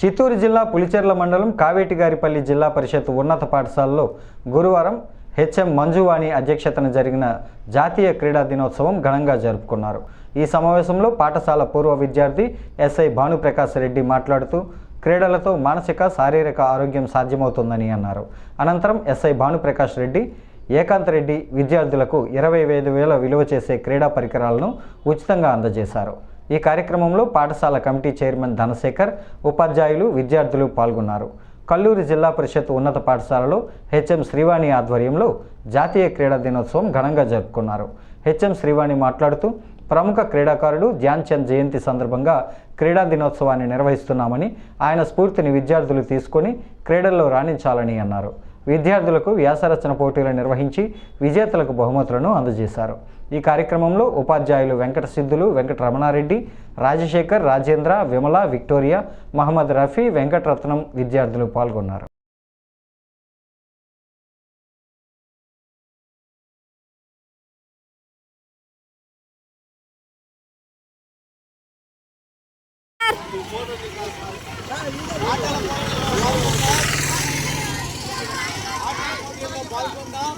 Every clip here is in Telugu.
చిత్తూరు జిల్లా పులిచెర్ల మండలం కావేటిగారిపల్లి జిల్లా పరిషత్ ఉన్నత పాఠశాలలో గురువారం హెచ్ఎం మంజువాణి అధ్యక్షతన జరిగిన జాతీయ క్రీడా దినోత్సవం ఘనంగా జరుపుకున్నారు. ఈ సమావేశంలో పాఠశాల పూర్వ విద్యార్థి ఎస్ఐ భానుప్రకాష్ రెడ్డి మాట్లాడుతూ క్రీడలతో మానసిక శారీరక ఆరోగ్యం సాధ్యమవుతుందని అన్నారు. అనంతరం ఎస్ఐ భానుప్రకాష్ రెడ్డి ఏకాంత్ రెడ్డి విద్యార్థులకు ఇరవై ఐదు వేల విలువ చేసే క్రీడా పరికరాలను ఉచితంగా అందజేశారు. ఈ కార్యక్రమంలో పాఠశాల కమిటీ చైర్మన్ ధనశేఖర్ ఉపాధ్యాయులు విద్యార్థులు పాల్గొన్నారు. కల్లూరు జిల్లా పరిషత్ ఉన్నత పాఠశాలలో హెచ్ఎం శ్రీవాణి ఆధ్వర్యంలో జాతీయ క్రీడా దినోత్సవం ఘనంగా జరుపుకున్నారు. హెచ్ఎం శ్రీవాణి మాట్లాడుతూ ప్రముఖ క్రీడాకారుడు ధ్యాన్ చంద్ జయంతి సందర్భంగా క్రీడా దినోత్సవాన్ని నిర్వహిస్తున్నామని ఆయన స్ఫూర్తిని విద్యార్థులు తీసుకొని క్రీడల్లో రాణించాలని అన్నారు. విద్యార్థులకు వ్యాసరచన పోటీలు నిర్వహించి విజేతలకు బహుమతులను అందజేశారు. ఈ కార్యక్రమంలో ఉపాధ్యాయులు వెంకట సిద్ధులు వెంకట రమణారెడ్డి రాజశేఖర్ రాజేంద్ర విమల విక్టోరియా మహమ్మద్ రఫీ వెంకటరత్నం విద్యార్థులు పాల్గొన్నారు. పాల్గొందాం.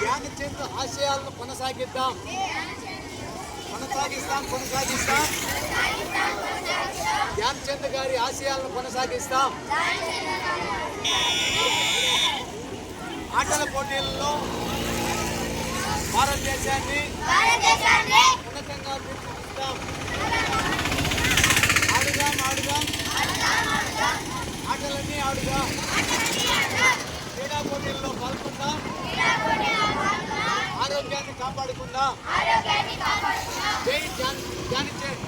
ధ్యానచంద్ర ఆశయాలను కొనసాగిద్దాం. కొనసాగిస్తాం కొనసాగిస్తాం. ధ్యానచంద్ గారి ఆశయాలను కొనసాగిస్తాం. ఆటల పోటీలలో భారతదేశాన్ని ఉన్నతంగా తీర్చిదిద్దాం ఆడుదాం ఆడుదాం. ఆటలన్నీ ఆడుదాం. క్రీడాపోటీల్లో పాల్గొందాం. ఆరోగ్యాన్ని కాపాడుకుందాం. జై జానిచంద్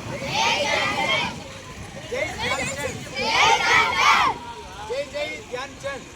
జై జానిచంద్ జై జై ధ్యాన్చంద్